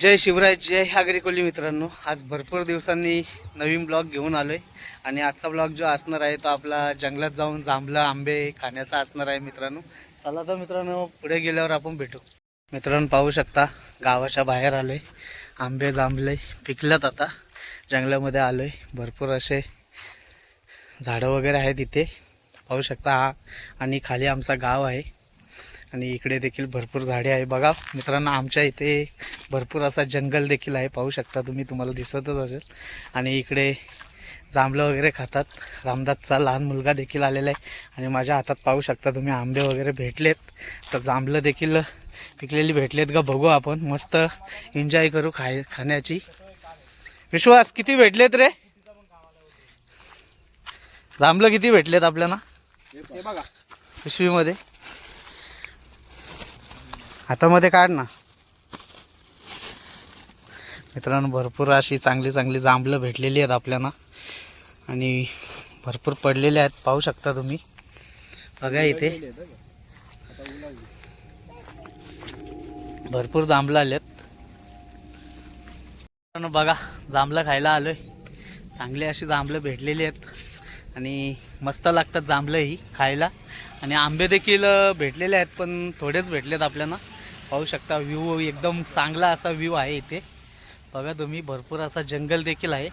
जय शिवराय जय हागरी कोली मित्रांनो. आज भरपूर दिवसांनी नवीन ब्लॉग घेऊन आलो आहे आणि आजचा ब्लॉग जो असणार आहे तो आपला जंगलात जाऊन जांभला आंबे खाण्याचा असणार आहे मित्रांनो. चला तर मित्रांनो पुढे गेल्यावर आपण भेटू. मित्रांनो पाहू शकता गावाच्या बाहेर आलोय. आंबे जांभले पिकल्यात आता. जंगलामध्ये आलोय. भरपूर असे झाडं वगैरे आहेत इथे. पाहू शकता हा. आणि खाली आमचा गाव आहे. आणि इकडे देखील भरपूर झाडे आहे. बघा मित्रांनो आमच्या इथे भरपूर असा जंगल देखील आहे. पाहू शकता तुम्ही तुम्हाला दिसतच असेल. आणि इकडे जांभळं वगैरे खातात. रामदासचा लहान मुलगा देखील आलेला आहे. आणि माझ्या हातात पाहू शकता तुम्ही आंबे वगैरे भेटलेत. तर जांभळं देखील पिकलेली भेटलेत का बघू आपण मस्त एन्जॉय करू खाय खाण्याची. विश्वास किती भेटलेत रे? जांभळं किती भेटलेत आपल्याला? बघा. पिशवीमध्ये. हातामध्ये काढ ना. मित्रांनो भरपूर अशी चांगली चांगली जांभळं भेटलेली आहेत आपल्याला. आणि भरपूर पडलेले आहेत पाहू शकता तुम्ही. बघा इथे. भरपूर जांभळं आलेत. मित्रांनो बघा जांभळं खायला आलोय. चांगली अशी जांभळं भेटलेली आहेत. आणि मस्त लागतात जांभळं ही खायला. आणि आंबे देखील भेटलेले आहेत पण थोडेच भेटलेत आपल्याला. पाहू शकता व्ह्यू एकदम चांगला असा व्ह्यू आहे इथे. बघा तुम्ही भरपूर असा जंगल देखील आहे.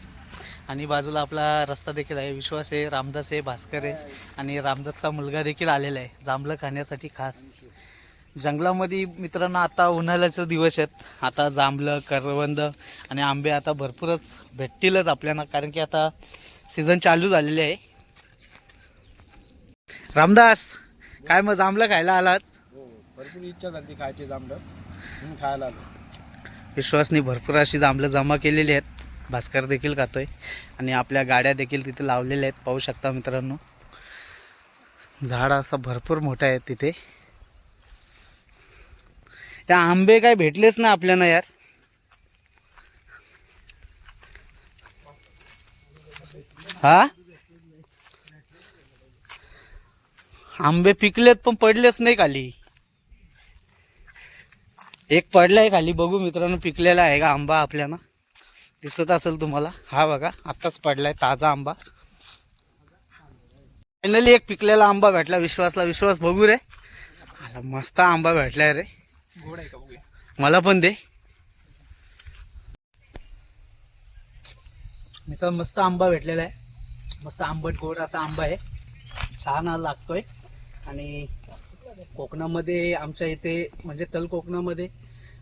आणि बाजूला आपला रस्ता देखील आहे. विश्वास आहे रामदास आहे भास्कर आहे. आणि रामदासचा मुलगा देखील आलेला आहे. जांभळं खाण्यासाठी खास. जंगलामध्ये मित्रांनो आता उन्हाळ्याचे दिवस आहेत. आता जांभळं करवंद आणि आंबे आता भरपूरच भेटतीलच आपल्याला कारण की आता सीझन चालू झालेले आहे. रामदास काय मग जांभळं खायला आलाच हो, हो. भरपूर इच्छा झाली खायची जांभळं. खायला आलो. विश्वासनी भरपूर अशी जांभळं जमा केलेली आहेत. भास्कर देखील खातोय. आणि आपल्या गाड्या देखील तिथे लावलेल्या आहेत. पाहू शकता मित्रांनो. झाड असं भरपूर मोठं आहे तिथे. त्या आंबे काय भेटलेच ना आपल्याला यार. हा? आंबे पिकलेत पण पडलेच नाही खाली. एक पडलाय खाली बघू मित्रांनो पिकलेला आहे का आंबा आपल्याला? दिसत असेल तुम्हाला. हा बघा आत्ताच पडलाय ताजा आंबा. फायनली एक पिकलेला आंबा भेटला विश्वासला. विश्वास बघू रे. आला मस्त आंबा भेटलाय रे. गोड आहे का बघूया? मला पण दे. मित्र मस्त आंबा भेटलेला आहे. मस्त आंबट गोड असा आंबा आहे. छान लागतोय. आणि कोकणामध्ये आमच्या इथे म्हणजे तल कोकणामध्ये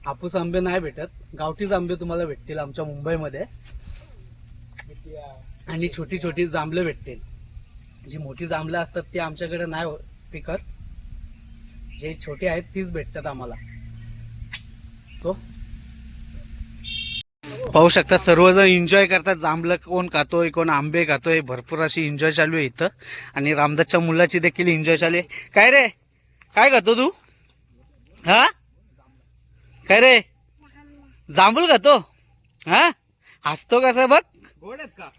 हापूस आंबे नाही भेटत. गावठीच आंबे तुम्हाला भेटतील आमच्या मुंबईमध्ये. आणि छोटी छोटी जांभळं भेटतील. जी मोठी जांभळं असतात ती आमच्याकडे नाही हो, पिकत. जे छोटे आहेत तीच भेटतात आम्हाला. तो पाहू शकता सर्वजण एन्जॉय करतात. जांभळं कोण खातोय कोण आंबे खातोय भरपूर अशी एन्जॉय चालू आहे इथं. आणि रामदासच्या मुलाची देखील एन्जॉय चालू आहे. काय रे? काय खातो तू? हा? काय रे? जांभूळ खातो? हा? हसतो कसा बघ. गोड आहेत का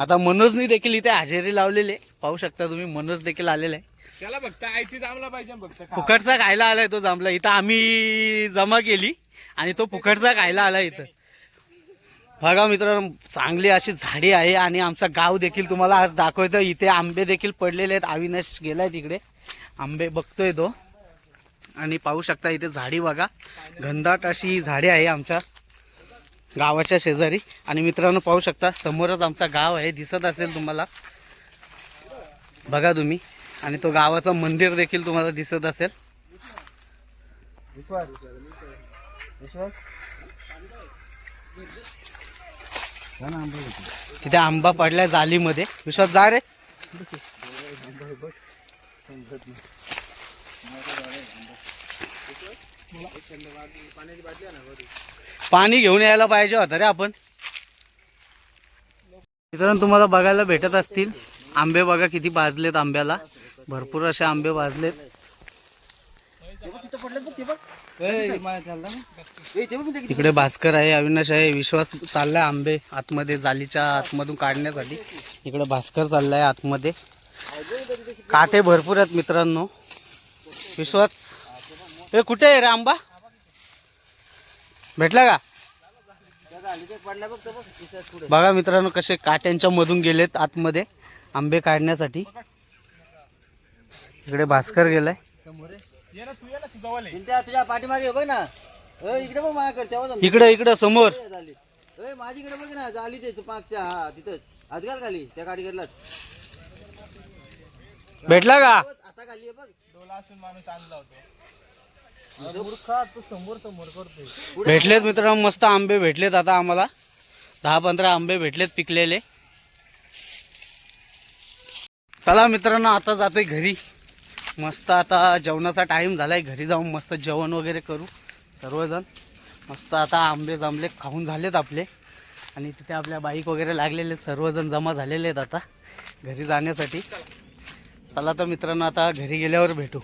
आता मनोजनी देखील इथे हजेरी लावलेली आहे. पाहू शकता तुम्ही मनोज देखील आलेला आहे. त्याला बघता आयती जांभळा पाहिजे बघता खा. फुकटचा खायला आलाय तो जांभला इथं आम्ही जमा केली आणि तो फुकटचा खायला आला इथं. बघा मित्रांनो चांगली अशी झाडी आहे आणि आमचा गाव देखील तुम्हाला आज दाखवतो इथे आंबे देखील पडलेले आहेत. अविनाश गेलाय तिकडे. आंबे बघतोय तो. आणि पाहू शकता इथे झाडी बघा. घनदाट अशी झाडे आहे आमच्या गावाच्या शेजारी. आणि मित्रांनो पाहू शकता समोरच आमचा गाव आहे. दिसत असेल तुम्हाला. बघा तुम्ही. आणि तो गावाचं मंदिर देखील तुम्हाला दिसत असेल. विश्वास तिथे आंबा पडलाय जालीमध्ये. विश्वास जा रे. पाणी घेऊन यायला पाहिजे होतं रे आपण. मित्रांनो तुम्हाला बघायला भेटत असतील. आंबे बघा किती भाजलेत आंब्याला. भरपूर असे आंबे भाजलेत. तिकडे भास्कर आहे अविनाश आहे. विश्वास चाललाय आंबे आतमध्ये जालीच्या आतमधून काढण्यासाठी. इकडे भास्कर चाललाय आतमध्ये. काटे भरपूर आहेत मित्रांनो. विश्वास. हे कुठे आहे रे आंबा? भेटला का? बघा मित्रांनो कसे काट्यांच्या मधून गेलेत आतमध्ये आंबे काढण्यासाठी. इकडे भास्कर गेलाय. तुझ्या पाठीमागे बघ ना इकडे बघ माझ्याकडे तेव्हा इकडे इकडे समोर. झाली इकडे बघ ना झाली ते पाचच्या हा तिथंच. आजकाल घाल खाली त्या गाडीकडलाच. भेटला का? आता खाली आहे बघ. डोला असून माणूस आणला होतो. मूर्खा तू समोर समोर करतोय. भेटलेत मित्रांनो मस्त आंबे भेटलेत आता आम्हाला. दहा पंधरा आंबे भेटलेत पिकलेले. चला मित्रांनो आता जातोय घरी. मस्त आता जेवणाचा टाईम झालाय. घरी जाऊन मस्त जेवण वगैरे करू सर्वजण. मस्त आता आंबे जांभले खाऊन झालेत आपले. आणि तिथे आपल्या बाईक वगैरे लागलेले आहेत, सर्वजण जमा झालेले आहेत आता घरी जाण्यासाठी. चला तर मित्रांनो आता घरी गेल्यावर भेटू.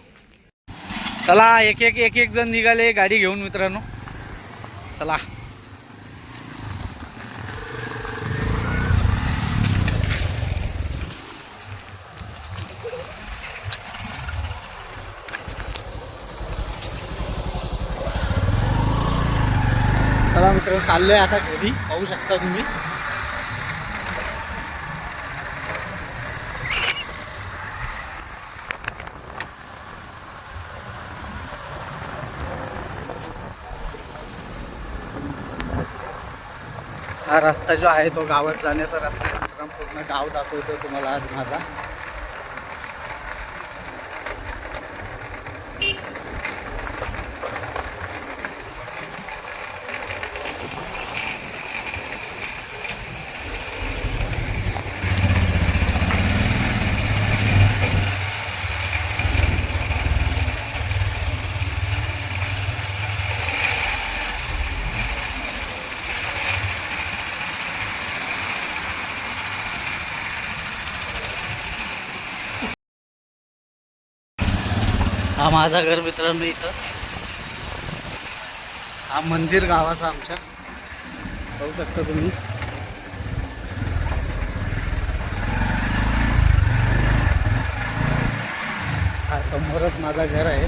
चला एक एक एक एक जण निघाले गाडी घेऊन मित्रांनो. चला. चला मित्रांनो चाललोय आता घरी. पाहू शकता तुम्ही. हा रस्ता जो आहे तो गावात जाण्याचा रस्ता आहे. पूर्ण गाव दाखवतो तुम्हाला आज माझा. हा माझा घर मित्रांनो इथं. हा मंदिर गावाचा आमच्या. पाहू शकता तुम्ही. हा समोरच माझा घर आहे.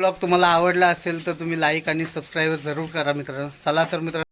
ब्लॉग तुम्हाला आवडला असेल तर तुम्ही लाईक आणि सबस्क्राईब जरूर करा मित्रांनो. चला तर मित्रांनो.